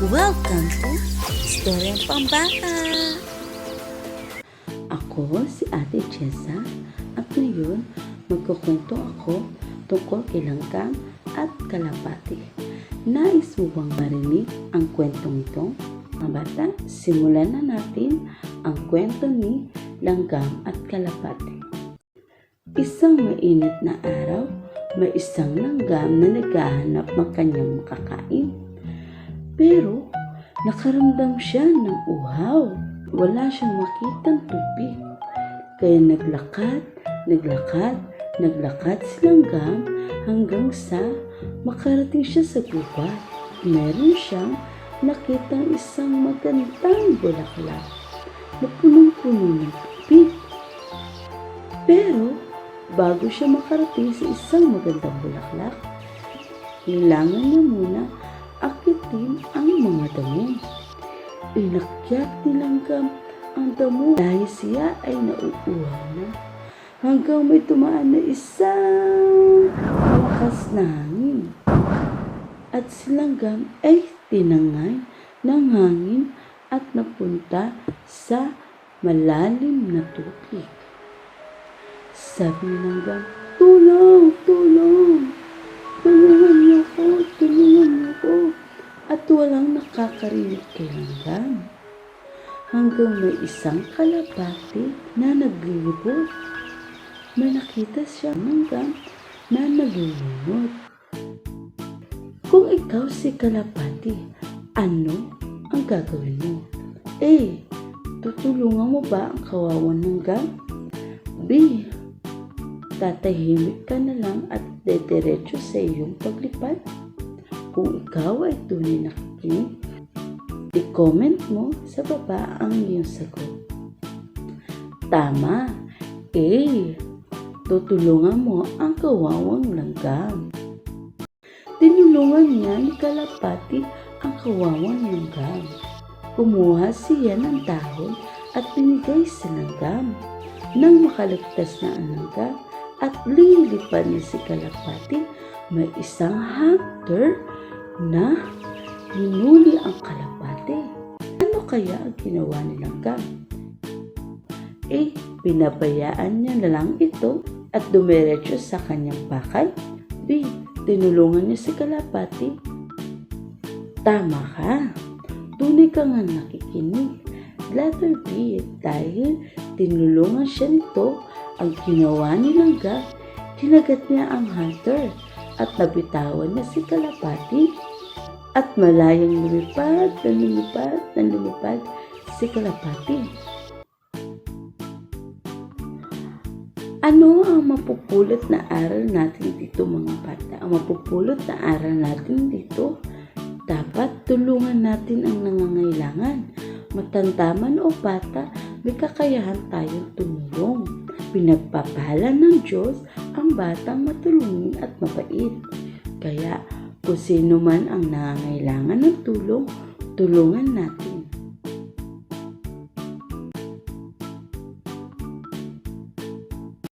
Welcome to Storyang Pambata! Ako si Ate Jessa at ngayon magkukwento ako tungkol kay Langgam at Kalapati. Nais mo bang marinig ang kwentong ito? Mga bata, simulan na natin ang kwento ni Langgam at Kalapati. Isang mainit na araw, may isang langgam na naghahanap ng kanyang makakain. Pero nakaramdam siya ng uhaw. Wala siyang makitang tubig. Kaya naglakad, naglakad, naglakad si langgam hanggang sa makarating siya sa gubat. Meron siyang nakitang isang magandang bulaklak na punong-puno ng tubig. Pero bago siya makarating sa isang magandang bulaklak, kailangan niya muna akitin ang mga damo. Inakyat ni Langgam ang damo dahil siya ay nauuhaw na hanggang may tumaan na isang malakas na hangin. At si Langgam ay tinangay ng hangin at napunta sa malalim na tubig. Sabi ni Langgam, Tulong! Tulong! Tulungan nakakarinig kay Langgam. Hanggang may isang kalapati na naglilibot. May nakita siya ng Langgam na naglilunod. Kung ikaw si kalapati, ano ang gagawin mo? A. Tutulungan mo ba ang kawawan ng gam? B. Tatahimik ka na lang at dediretso sa iyong paglipad? Kung ikaw ay tunay na kikinig, i-comment mo sa baba ang iyong sagot. Tama! A. Tutulungan mo ang kawawang langgam. Tinulungan niya ni Kalapati ang kawawang langgam. Kumuha siya ng dahon at binigay sa langgam. Nang makaligtas na ang langgam at lilipad na si Kalapati, may isang hunter na hinuli ang kalapati. Kaya ginawa ni langgam? Eh, pinabayaan niya na lang ito at dumiretso sa kanyang pakay. B. Tinulungan niya si Kalapati. Tama ka. Tunay ka nga nakikinig. Letter B. Dahil tinulungan siya nito, ang ginawa ni Langga, kinagat niya ang hunter at nabitawan niya si Kalapati. At malayang lumipad na lumipad na lumipad si Kalapati. Ano ang mapupulot na aral natin dito mga bata? Ang mapupulot na aral natin dito, dapat tulungan natin ang nangangailangan. Matanda o bata, may kakayahan tayong tumulong. Pinagpapahala ng Diyos ang batang matulungin at mabait. Kaya kung sino man ang nangangailangan ng tulong, tulungan natin.